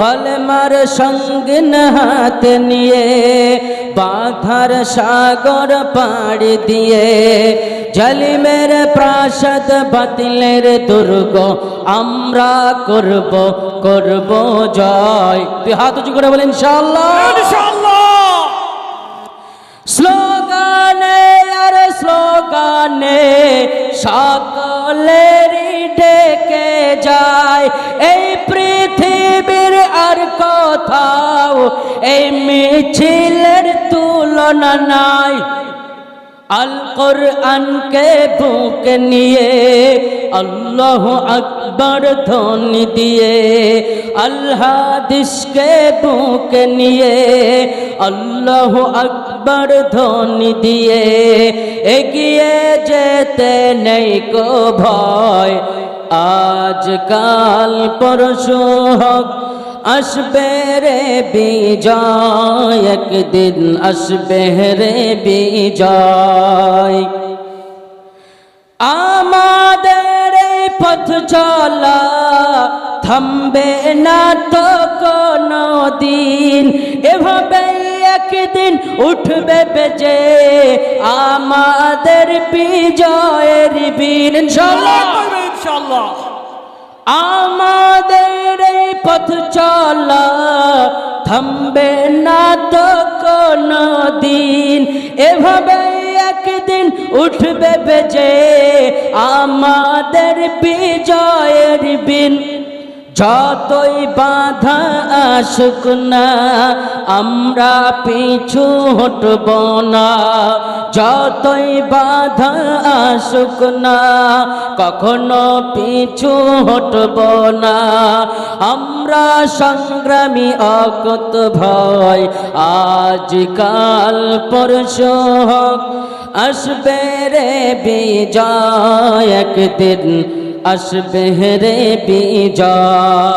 কলমার সঙ্গিন হাতে নিয়ে, বাধার সাগর পাড়ি দিয়ে, জলিমের প্রাসাদ বাতিলের দুর্গ আমরা করব করব জয়। তুই হাত উঁচু করে বলেন স্লোগানে আর স্লোগানে সকলেরই ডেকে যায়, এই এই মিছিলের তুলনা নাই। আল কোরআনকে বুকে নিয়ে, আল্লাহ আকবর ধ্বনি দিয়ে আল্লাহ হাদিসকে বুকে নিয়ে, আল্লাহ আকবর ধ্বনি দিয়ে, এগিয়ে যেতে নেই কো ভয়। আজকাল পরশু হোক আসবে রে বিজয় একদিন আসবে রে বিজয়। আমাদের পথ চলা থামবে না তো কোনো দিন। এভাবে একদিন উঠবে বেজে আমাদের বিজয়ের বীর। ইনশাআল্লাহ আমাদের এই পথ চলা থামবে না তো কোনো দিন। এভাবে একদিন উঠবে বেজে আমাদের বিজয়ের বিন। যতই বাধা আসুক না, আমরা পিছু হটব না। যতই বাধা আসুক না, কখনো পিছু হটব না। আমরা সংগ্রামী অকত ভয়, আজকাল পরশু হোক আসবে রে বিজয় একদিন। আসবে রে বিজয়।